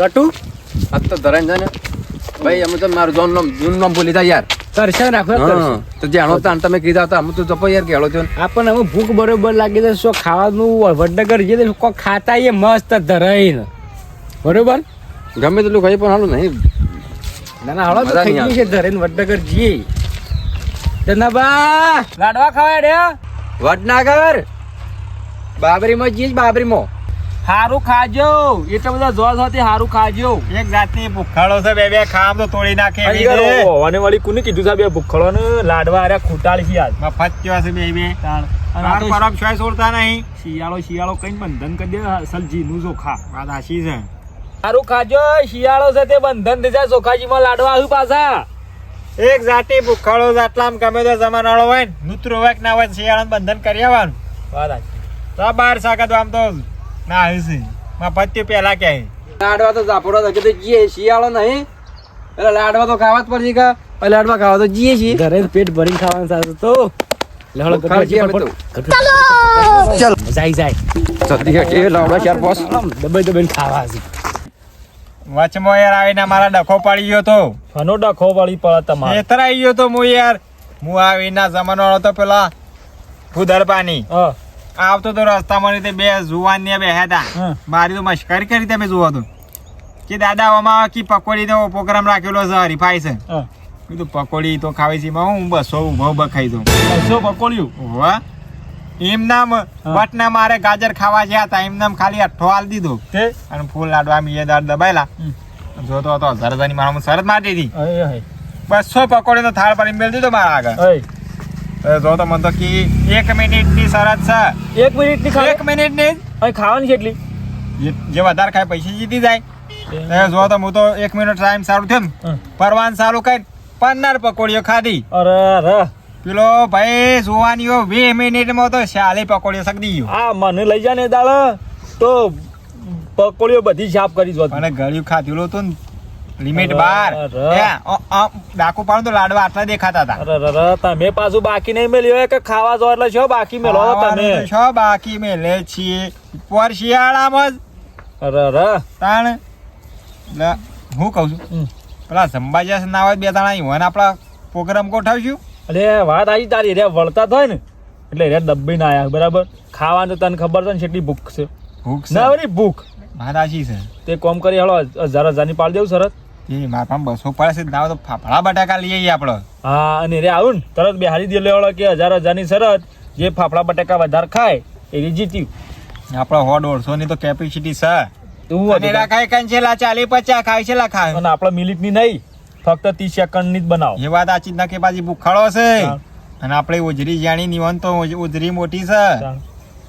કટુ? આ તો ધરાઈને જાય ને ભાઈ અમે તો મારું જોન નામ જૂન નામ ભૂલી જાય યાર. તરસે તો જાણો તાણ તમે કીધા હતા અમે તો જપો યાર કેળો આપણને હવે ભૂખ બરોબર લાગી છે શું ખાવાનું વડનગર જે તે કોક ખાતા એ મસ્ત ધરાઈને. બરોબર? ગમે તેટલું ખાઈ પણ હાલું નહીં. ના ના હળો તો થઈ ગયું છે ધરાઈને વડનગર જઈએ. ચંદાબા લાડવા ખાવા રે વડનગર? બાબરીમાં જઈએ બાબરીમાં. હારું ખાજો. એટલા બધા જોર સાથે હારું ખાજો. એક જાતની ભૂખાડો છે બે બે ખામ તો તોડી નાખે અને વળી કુને કીધું છે બે ભૂખડો ને લાડવા અરે ખૂટાળી છે આજ મફત કેવા છે બે બે. અને આ તાર તો પરમ છોય છોડતા નહીં. શિયાળો શિયાળો કઈ બંધન કરી દે સલજી નું ચોખા વાત આશી છે. સારું ખાજો શિયાળો છે તે બંધન થઈ જાય ચોખાજીમાં લાડવા આવ્યું પાછા. એક જાતિ ભૂખાડો આટલામાં ગમે તો જમાનાળો હોય ને નૂતર હોય કે ના હોય શિયાળાનું બંધન કરી આવવાનું. વાત આશી બાર સાગત આમ તો ના આવ્યું છે. મફત તે પહેલા ક્યાંય લાડવા તો ઝાપડો તો કીધું જીએ શિયાળો નહીં. એટલે લાડવા તો ખાવા જ પડશે કા? લાડવા ખાવા તો જીએ છીએ. ઘરે પેટ ભરીને ખાવાનું સાથે તો. તો. ચાલો! જાય જાય. ચાર પાંચ. દબાઈ દબાઈને ખાવા છે. વચમાં યાર આવીને મારા ડખો પડી ગયો તો. ફનો ડખો વાળી પડે તમારે. આવી ગયો તો હું યાર. હું આવીના જમાનો હતો પેલા ભૂદર પાણી હા. આવતો તો રસ્તામાં રીતે બે જુવાન ને બેહ્યા હતા મારી તો મશ્કરી કરી તમે જુઓ તો. કે દાદા આમાં કી પકોડી નો પ્રોગ્રામ રાખેલો છે. હરીફાઈ છે કીધું પકોડી તો ખાવી છે હું બસો ઊભો બખાઈ ખાઈ દઉં. બસો પકોડ્યું હોવા. એમ નામ બટના મારે ગાજર ખાવા જ્યાં હતા એમ નામ ખાલી અઠ્ઠો હાલ દીધો. તે? અને ફૂલ લાડવા મીએ દાળ દબાયેલા. જોતો હતો હજારની મારા શરત મારી દીધી બસો પકોડી નો થાળ પર મેળ દીધો મારા આગળ. તો જો તો મને તો કી એક મિનિટની શરત છે. એક મિનિટની એક મિનિટની? અહીં ખાવાની કેટલી જે જે વધારે ખાય પૈસા જીતી જાય. એ. જો તો હું તો એક મિનિટ ટાઈમ સારું થયું પરવાન સારું કઈ પન્નાર પકોડીઓ ખાધી. અરે અરે. પેલો ભાઈ જોવાનીઓ વીસ મિનિટમાં તો શાલી પકોડીઓ સગદી ગયો હા મને લઈ જા ને દાળ તો પકોડીઓ બધી સાફ કરી જો અને ગળ્યું ખાધેલું હતું ને લિમિટ બાર. ડાકુ પાડું તો લાડવા આટલા દેખાતા હતા. તમે પાછું બાકી નહીં મેલ્યો કે ખાવા જો એટલે છો બાકી મેલો તમે. છો બાકી મેલે છીએ. પર શિયાળામાં જ. તાણ હું કહું છું. પેલા સંભાજી ના હોય બે દાણા ઈવન આપણા પ્રોગ્રામ ગોઠવશું. અરે વાત આવી તારી રે વળતા થાય ને. એટલે રે ડબ્બી ના આવ્યા બરાબર? ખાવાનું તો તને ખબર છે ને કેટલી ભૂખ છે. ભૂખ ના ભૂખ. માતાજી છે. તે કોમ કરી હળો હજાર હજારની પાડ દેવું સરસ. એ મારા બસો પડે છે. ના તો ફાફડા બટાકા લઈ આવીએ આપણે. હા અને રે આવું ને તરત બેહારી દે લેવાળો કે હજાર હજારની શરત જે ફાફડા બટાકા વધારે ખાય એ જીત્યું આપણે સો દોઢસો ની તો કેપેસિટી છે. તું અને એના ખાય કાંઈ છેલ્લા ચાલી પચાસ ખાય છેલ્લા ખાય. અને આપણે મિનિટની નહીં ફક્ત ત્રીસ સેકન્ડની જ બનાવો. એ વાત આચી ના કે પાછી ભૂખાડો છે. અને આપણે ઉજરી જાણી નિવન તો ઓજરી ઉજરી મોટી છે.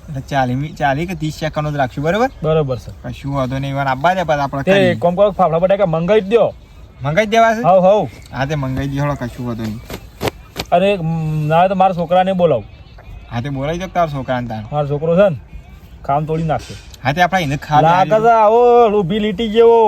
એટલે ચાલી મી ચાલી કે ત્રીસ સેકન્ડ જ રાખશું બરોબર? બરોબર છે કશું વાંધો નહીં વાર આપવા દે પાછા આપણે કોમ કરો ફાફડા બટાકા મંગાવી જ દો. મંગાઈ જ દેવા છે હવ હવ. હા તે મંગાઈ દે હળો કશું વાંધો નહીં. અરે ના તો મારા છોકરાને બોલાવ. હા તે બોલાવી દો તાર છોકરાને તાર મારો છોકરો છે ને કામ તોડી નાખશે. હા તે આપણે એને ખા લાગે છે આવો ઊભી લીટી જેવો.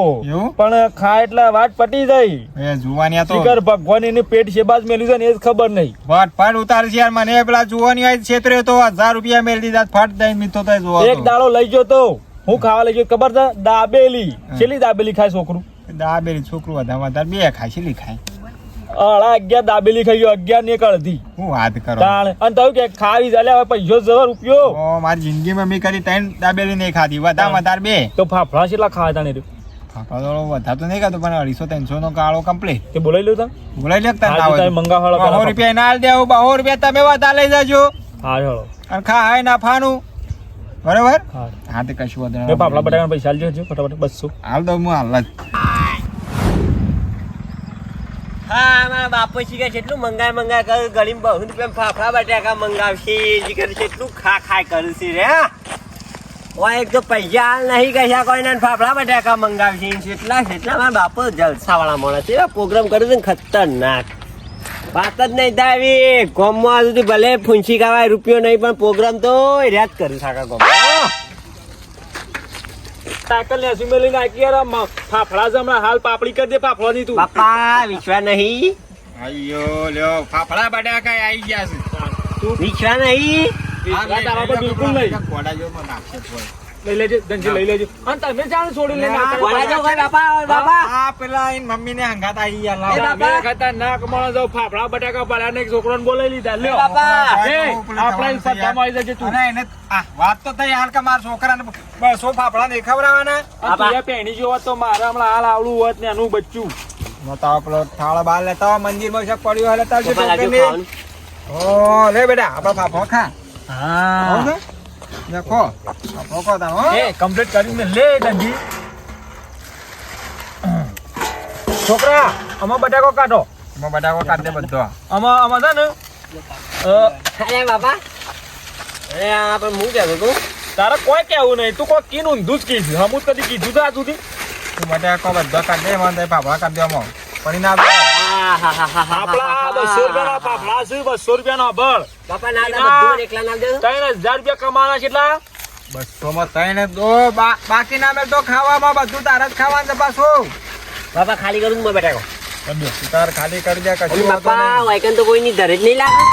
પણ ખાય એટલે વાટ પટી જાય. એ જુવાની આ તો. શિકર ભગવાન એને પેટ શેબાજ મેલ્યું છે ને એ જ ખબર નહીં. વાટ પાડ ઉતાર છે યાર મને. પેલા જુવાની આ છેતરે તો 1000 રૂપિયા મેળ દીધા ફાટ દઈ મીઠો થાય જોવા એક દાડો લઈ ગયો તો. હું ખાવા લઈ ગયો. ખબર છે? દાબેલી. છેલ્લી દાબેલી ખાય છોકરું? દાબેલી છોકરું વધારે વધારે બે ખાય છે ખાય. અઢા અગિયાર દાબેલી ખાઈ ગયો અગિયાર ને એક અડધી. હું વાત કરો? તાણ. અને કહ્યું કે ખાવી ચાલે હવે પૈસો જવા રૂપિયો. મારી જિંદગીમાં મેં કરી ત્રણ દાબેલી નહીં ખાધી વધારે વધારે બે. તો ફાફડા કેટલા ખાવા તાણે રે તો? વધારે તો નહીં ખાતો પણ અઢીસો ત્રણસો નો કાળો કમ્પ્લીટ તે બોલાવી લો તા બોલાઈ લે તાર તમે બહો રૂપિયા ના દેવું બહો રૂપિયા તમે વધારે લઈ જજો. હા હેળો અને ખા હાય ના ફાનું. બરોબર? હા તે કશું ફાફડા બટાકાના પૈસા હજુ ફટાફટ બસો. હાલ તો હું હાલ જ. હા, મારા બાપુ શીખે કેટલું મંગાય મંગાય કર, ગળીમાં બહુ રૂપિયા ફાફડા બટાકા મંગાવશે કેટલું ખા, ખાય કરશે રે ઓ એક તો પૈસા નહીં કશા કોઈ ને ફાફડા બટાકા મંગાવશે કેટલા એટલા મારા બાપુ જલસાવાળા માણસ છે પ્રોગ્રામ કર્યો છે ખતરનાક. વાત જ નહીં થાય ગોમમાં સુધી ભલે ફૂંસી ખાવાય, રૂપિયો નહીં, પણ પ્રોગ્રામ તો જ કરી શકા ગોમમાં સાયકલ ને અસીમે લઈને આકી યાર ફાફડા જમણા હમણાં હાલ પાપડી કરી દે ફાફડા ની તું. બાપા વિશ્વા નહીં. અయ్యో લ્યો ફાફડા બટાકા આવી ગયા છે. વિશ્વા નહીં. વિશ્વાસ તારા પર બિલકુલ નહીં. કોડા જો પણ નાખશે થોડો. લઈ લેજો ધનજી લઈ લેજો. અને તમે જાણ છોડી લઈને બાપા. બાપા. આ પેલા એન મમ્મીને હંગાત આવી ગયા. અમે ખતરનાક માણસ છો. ફાફડા બટાકા પાડા ને છોકરો ને બોલાવી લીધા. લ્યો. બાપા. એ, સત્તા માં આવી જજે તું. ના એને વાત તો થઈ હાલ કે મારા છોકરાને બસો ફાફડા ને ખવડાવવાના આ તું એ પહેણી તો મારે હમણાં હાલ આવડું હોત ને એનું બચ્ચું. પેલો થાળ બાર લેતા આવો, મંદિરમાં શક પડ્યો ટોકરી. ખાવાનું. ઓ લે બેટા આપડે ફાફો ખા. હા. ને? દેખો ફાફો તા હો. એ કમ્પ્લીટ કરીને લે ધનજી છોકરા અમા બટાકો કાઢો. અમા બટાકો કાઢ દે બધો. આમાં આમાં છે ને અ, અરે બાપા. અરે આ પણ હું કહેતો તું તારે કોઈ કેવું નહીં. તું કોઈ કીનું ઊંધું જ કીધું. હમું કદી કીધું તો સુધી? તું બટાકો બધો કાઢ દે મને ફાફડા કાઢ દે અમા પડી ના. આપણા બસો રૂપિયાના ફાફડા છે બસો રૂપિયાનો બળ. બાપા ના દે એના- બધું એકલા ના દે ત્રણ હજાર રૂપિયા કમાવાના કેટલા? બસોમાં ત્રણે દો બાકી ના તો ખાવામાં બધું તારે જ ખાવાનું છે પાછું. બાપા ખાલી કરું મેં બેઠા તું તાર ખાલી કરી દે કશું બાપા વાયકન તો કોઈની ધરે જ નહીં લાગે.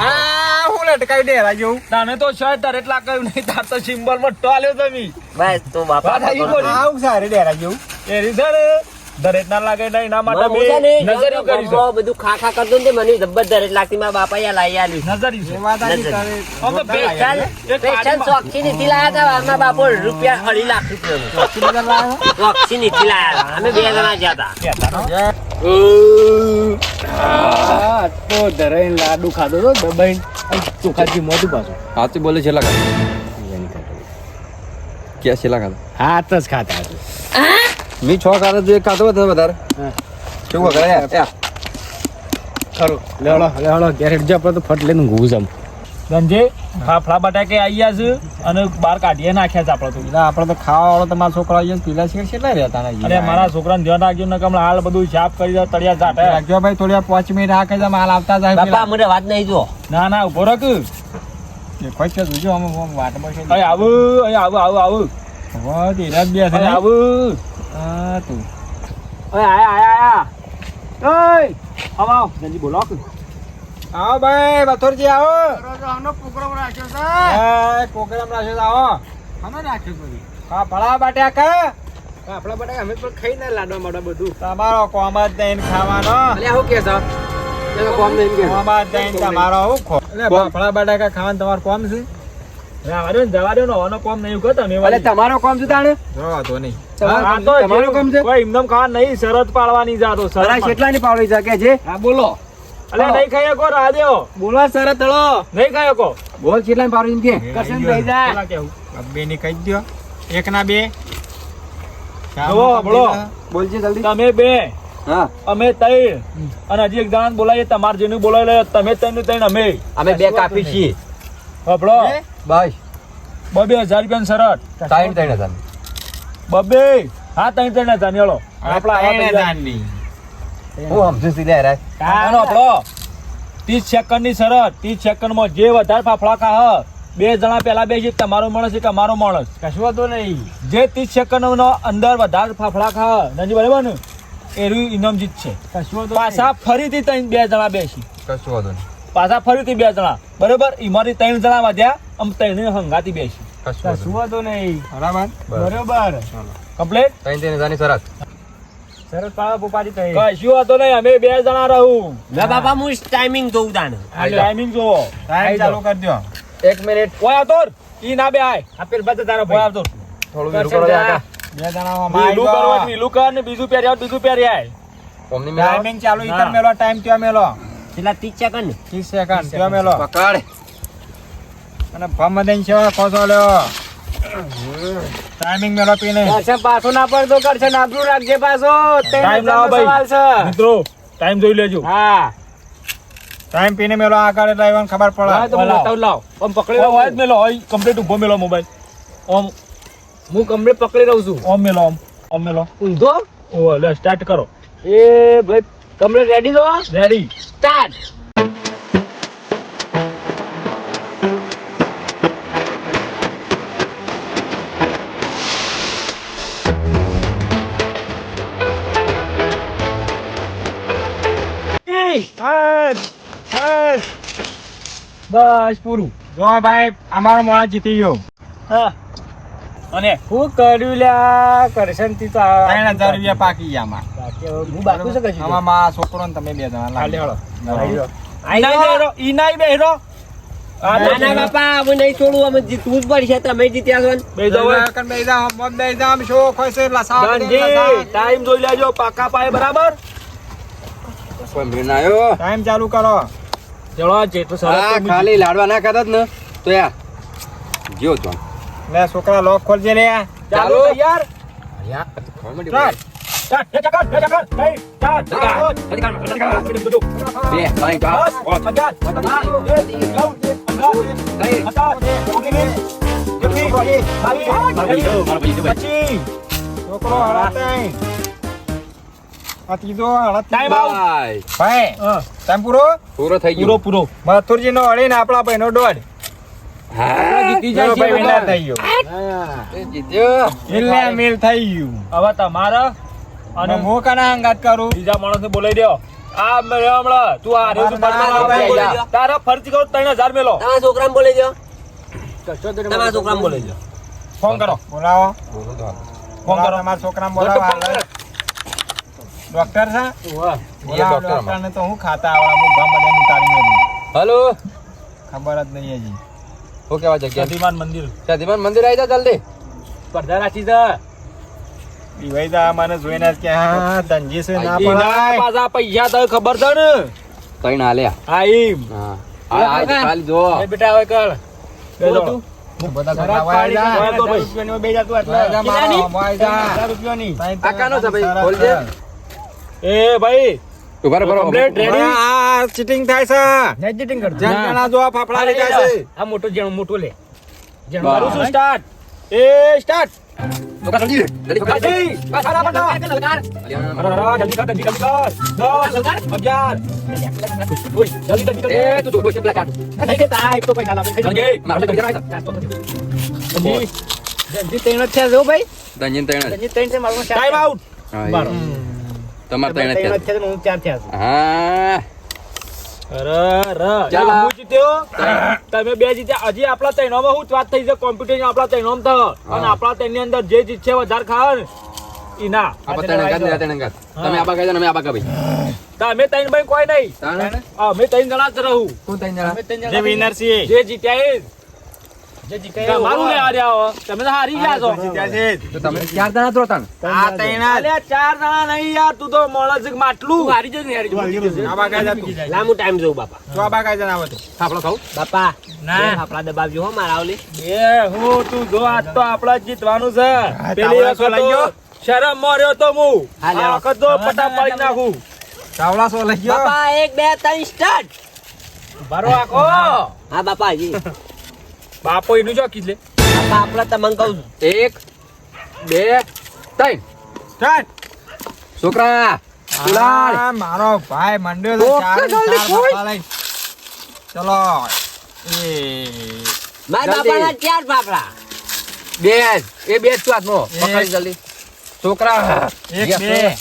આ હું લટકાઈ દે રાજુ તને તો શર્ટ તારે નહીં તો સિમ્બલમાં ટોલ્યો તમે. બસ તો બાપા આવું સારી એ ને. દરેક ના લાગે નહીં માટે ને, બે કરી છે. બધું ખા ખા કરતો ને મને જબ્બર લાગતી મારા બાપા યા લાઈ આલી. નજરી છે. વાત આજી નજર. અમે બે સ્પેશિયલ એક સ્પેશિયલ પાડીમાં- શોખથી નીતિ લાયા હતા આમાં બાપો રૂપિયા અઢી લાખ રૂપિયા કેટલી બધા લાવ્યો? શોખથી નીતિ લાયા અમે બે જણા ગયા હતા. આ તો ધરાઈને લાડુ ખાધો તો દબાઈ ચોખાથી મોઢું પાછું. હાથી બોલે છેલ્લા ખાધા. ક્યાં છેલ્લા ખાધા હાથ જ ખાતા મેં છ ખાધા તો એક ખાધો હતો વધારે હા. શું કરે યા ખરું લેવડો લેવડો ગેરેટ જે આપણે તો ફટ લઈને ઘૂસ આમ. ગંજે ફાફડા બટાકે આયા છે અને બહાર કાઢીએ નાખ્યા છે આપણે તો પેલા આપણે તો ખાવા વાળો તમારા છોકરા આવીને પીલા પેલા છે કેટલા રહેતા ને અરે મારા છોકરાને ધ્યાન રાખજો ને કમળ હાલ બધું સાફ કરી દો તળિયા જાટે રાખજો ભાઈ થોડી પાંચ મિનિટ રાખે છે માલ આવતા જાય બાપા મને વાત નહીં જો ના ના ઊભો રાખ કોઈ છે જોજો અમે છે અહીં આવું અહીં આવું આવું આવું હવે ધીરજ બે છે? આવું. હા તું. અહીં આયા આયા આયા. ઓય આવો ધનજી બોલો. આવો ભાઈ બથોરજી આવો. પ્રોગ્રામ રાખ્યો છે. પ્રોગ્રામ રાખ્યો છે આવો. અમે રાખ્યો પછી હા ફળા બાટ્યા કા? આપણા બટાકા અમે પણ ખાઈ ના લાડવા માડવા બધું. તમારો કોમ જ દઈને ખાવાનો. અલ્યા હું કે છો? કોમ કે કોમ જ દઈને તમારો હું ખો એટલે ફળા બાટ્યા ખાવાનું તમારું કોમ છે? તમારો કોમ શું તાણે? જો વાંધો નહીં આ તો તમારો કોમ છે? કોઈ એમનેમ ખાવા નહીં શરત પાડવાની જાતો તારા શરત કેટલાની પાવડી શકે છે હા બોલો. અલે નહીં ખાઈ શકો રાહ દેવો શરત હળો. નહીં ખાઈ શકો. બોલ કેટલાની પાવડી કે? કરશે થઈ જાય. બે ની કહી દો એક ના બે. બોલો. બોલજે જલ્દી. તમે બે. અમે તૈણ. અને હજી એક જણા બોલાય તમારે જેનું બોલાય તમે ત્રણ ને અમે. અમે બે કાપી છીએ. હપડો બસ બબે હજાર રૂપિયાની શરત ત્રણ ત્રણ હજાર બબે. હા ત્રણ ત્રણ હજારની હળો આપણા આવા થઈ હું સમજુ સીધા હેરાય આનો આપણો. ત્રીસ સેકન્ડની શરત ત્રીસ સેકન્ડમાં જે વધારે ફાફડા હ બે જણા પેલા બેસી તમારો માણસ છે કે મારો માણસ. કશું હતો નહીં. જે ત્રીસ સેકન્ડ નો અંદર વધારે ફાફડા ખાહ નજી બરાબર ને? એનું ઇનામ જીતશે કશું હતો પાછા ફરીથી ત્રણ બે જણા બેસી. કશું વાંધો નહીં. પાછા ફરીથી બે જણા. બરોબર? ઈમાંથી ત્રણ જણા વધ્યા આમ ત્રણ હંગાતી બેસી. કશું વાંધો નહીં. બરાબર. કમ્પ્લેટ? ત્રણ ત્રણ હજારની શરત સરસ પાડો પોપાજી તઈ કશું વાંધો નહીં. અમે બે જણા રહું. લે બાપા હું ટાઈમિંગ જોઉં તાન ટાઈમિંગ જોવો. ટાઈમ ચાલુ કરી દો એક મિનિટ ઓય આવતો ઈ ના બે આય. આપેલ બધા તારો ભાઈ. આવતો થોડું વેરું કરો કાકા બે જણા માં મારી કરો દો. કર ને બીજું પહેર્યા આવ બીજું પહેર્યા ટાઈમિંગ ચાલુ ઈ. કર મેલો ટાઈમ ત્યાં મેલો છેલ્લા ત્રીસ સેકન્ડ. 30 સેકન્ડ મેલો પકડ. અને ભમ દઈને છે કોસો લ્યો. ટાઈમિંગ મેળો પીને. પાછો ના પડતો કરશે નાબરું રાખજે પાછો. ટાઈમ લાવો ભાઈ. મિત્રો ટાઈમ જોઈ લેજો. હા. ટાઈમ પીને મેલો આગળ એટલે આવ્યાને ખબર હા, તો પડે હું બતાવું લાવ. ઓમ પકડી રહ્યો હોય મેલો હોય કમ્પ્લીટ ઊભો મેલો મોબાઈલ ઓમ. હું કમ્પ્લીટ પકડી રહું છું. ઓમ મેલો ઓમ. ઓમ મેલો ઊંધો? ઓ લે સ્ટાર્ટ કરો. એ ભાઈ કમ્પ્લીટ રેડી છો? રેડી સ્ટાર્ટ બસ પૂરું. જો ભાઈ અમારો મોણા જીતી ગયો. હા. અને હું કર્યું લ્યા? કરશનથી તો ત્રણ હજાર રૂપિયા પાકી ગયા આમાં. હું બાકી શું કશું આમાં છોકરો ને તમે બે જણા હાલે. લાગી. હળો. લાગી. ઈ નાઈ બેહરો, ઈ નાઈ બેહરો. આ ના ના બાપા અમે નહીં છોડું અમે જીતવું જ પડશે તમે જીત્યા છો બે મત બેહી જાઓ, આમ શો. ટાઈમ જોઈ લેજો પાકા પાયે બરાબર ટાઈમ ચાલુ કરો ચલો જેટલું તો મૂકી. ખાલી લાડવા ના ખાતા જ ને તો યા જો તો લે છોકરા લોક ખોલજે લે ચાલો યાર ખાવા મથુરજી નો અડી ને આપણા ભાઈ નો દોઢ જીતી થઈ ગયો મિલ થઈ ગયું. હવે તમારા અને હું કના અંગાત કરું? બીજા માણસ ને બોલાવી દો. આ મેળો હમણાં. તું આ રે તું. દો. તારા કહું ત્રણ હજાર મેલો. તમારા છોકરાને બોલી દો. તમારા છોકરાને બોલી દો. ફોન કરો. બોલાવો. ફોન કરો. તમારા છોકરા ફોન બોલાવો ડોક્ટર છે? વાહ ડોક્ટર ને તો હું ખાતા આવડા હું ગામ બધાને ઉતારી મેલું હેલો. ખબર જ નહીં હજી. હું કેવા જગ્યા? સતીમાન મંદિર. સતીમાન મંદિર આવી જા જલ્દી. સ્પર્ધા રાખી છે દિવાઈ દા મને જોઈને કે હા ધનજી છે ના પડાય પાછા પૈસા તો ખબર છે ને? ત્રણ હાલ્યા હા એમ હા. આ આ જો. એ બેટા હવે કર. બોલ તું. ભાઈ. એ ઊભા રહો. આ આ થાય છે. નેજિટિંગ કર જણા જો આ ફાફડા જાય છે. આ મોટો જેણો મોટો લે. જેણો કરું છું સ્ટાર્ટ એ સ્ટાર્ટ છોકરા જલ્દી, જલ્દી પકડ. જલ્દી બસ આરા બટા અરે અરે જલ્દી કર જલ્દી કર દસ અગિયાર ઓય જલ્દી જલ્દી એ, તું જો, બોલ, પેલા કાઢ. નહીં દેતા એક તો પૈસા લાવે જલ્દી મારે તો ઘેર જલ્દી જલ્દી ત્રણ છે જો ભાઈ ધનજીને ત્રણ જ. જલ્દી છે મારું ટાઈમ આઉટ. તમારે છે. છે હું ચાર થયા હા અરે અરે ચાલો. હું જીત્યો તમે બે જીત્યા. હજી આપણા હું જ વાત થઈ છે. કોમ્પ્યુટર આપણા ત્રણોમાં તો. અને હા. આપણા ત્રણની અંદર જે જીતશે વધારે ખાવે ને ઈ ના આપણે ત્રણ અંગાત ને આ ત્રણ અંગાત. તમે આબા અમે. તમે ત્રણ ભાઈ કોઈ નહીં? અમે ત્રણ જણા જ રહું. જણા? જે છીએ. જે જીત્યા એ જ. તમારું ને તમે તો હારી ગયા છો. જીત્યા છે જ. તો તમે ચાર જણા તો હતા આ ત્રણ અલ્યા ચાર જણા નહીં યાર તું તો મોળા છે માટલું. હારી જશે હારી આ બા કાંઈ જતું. લાંબુ ટાઈમ જોઉં બાપા. જો આ બા કાંઈ તો. ફાફડો ખાવું? બાપા ના. આપણા દબાવજો હો મારા ઓલી. એ હું તું જો આજ તો આપણા જીતવાનું છે. પેલી વખત લઈ ગયો? શરમ મોર્યો તો હું. હા, લેવો. આ વખત તો પટા પાડી નાખું. ચાવડા સો લઈ ગયો. બાપા એક બે ત્રણ સ્ટાર્ટ બારો આખો. હા બાપા જી. બાપો એનું જો કીધલે બાપડા આપણા તમને કહું છું. એક બે ત્રણ. ત્રણ. છોકરા ઉલાળ. મારો ભાઈ મંડ્યો છે ઓકે, ચાર ચાર લઈ. ચલો. એ મારા. બાપાના ચાર બાપડા. બે જ. એ બે છું હાથમાં. પકડી જલ્દી. છોકરા. એક બે.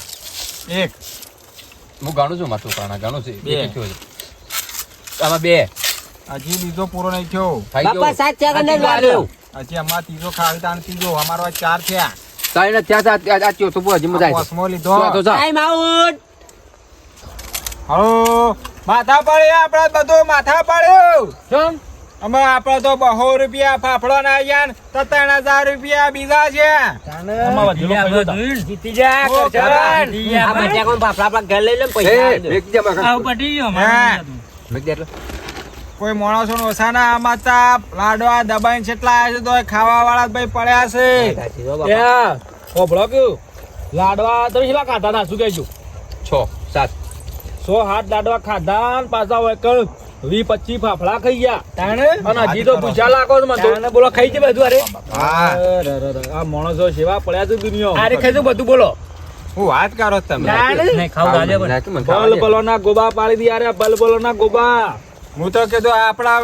એક. હું ગણું છું મારા છોકરાના ગણું છું. બે. આમાં બે. હજી બીજો પૂરો નહીં થયો. બાપા સાત ચાર અને લાવ્યો હજી અમાર ત્રીજો ખાવી તાણ ત્રીજો અમારો આ ચાર થયા. જ થયા છે. આ- ચોથું પૂરો હજી મજા આવી લીધો. ટાઈમ આઉટ હલો માથા પડ્યો આપડા બધો માથા પડ્યું. કેમ? અમે આપણે તો બહો રૂપિયા ફાફડો ના આવ્યા ને તો ત્રણ હજાર રૂપિયા બીજા છે. જીતી જા આપણા ઘર લઈ લે પૈસા કોઈ માણસો ઓછા ના માતા તા લાડવા દબાઈને છેટલા આવ્યા છે તો ખાવા વાળા ભાઈ પડ્યા છે. સાચી જો બાપા. ત્યાં હોભળો કે લાડવા તમે કેટલા ખાધા ના શું કહેજો? છ સાત. સો હાથ લાડવા ખાધા ને પાછા હોય કણ વી પચી ફાફડા ખાઈ ગયા. તાણે? અને હજી તો પૂછા લાગો છો મને બોલો ખાઈ છે બધું અરે આ માણસો સેવા પડ્યા છે દુનિયા અરે ખાઈ બધું બોલો. હું વાત કરો તમે? બલ બલો ના ગોબા પાડી દી અરે બલ બલો ના ગોબા. હું તો કીધું આપણા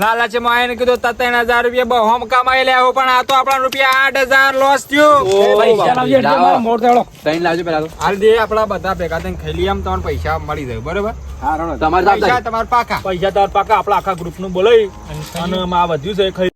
લાલાચે માં આવીને કીધું તા ત્રણ હજાર રૂપિયા બહોમ કમાઈ લેવો પણ આ તો આપણા રૂપિયા આઠ હજાર લોસ થયું. ત્રણ લાવજો પેલા હાલ દે આપણા બધા ભેગા થઈને ખાઈ લઈએ આમ તમને પૈસા મળી જાય બરોબર? તમારે પૈસા તમારા પાકા. પૈસા તમારા પાકા આપણા આખા ગ્રુપનું બોલાવી અને આ વધ્યું છે ખાઈ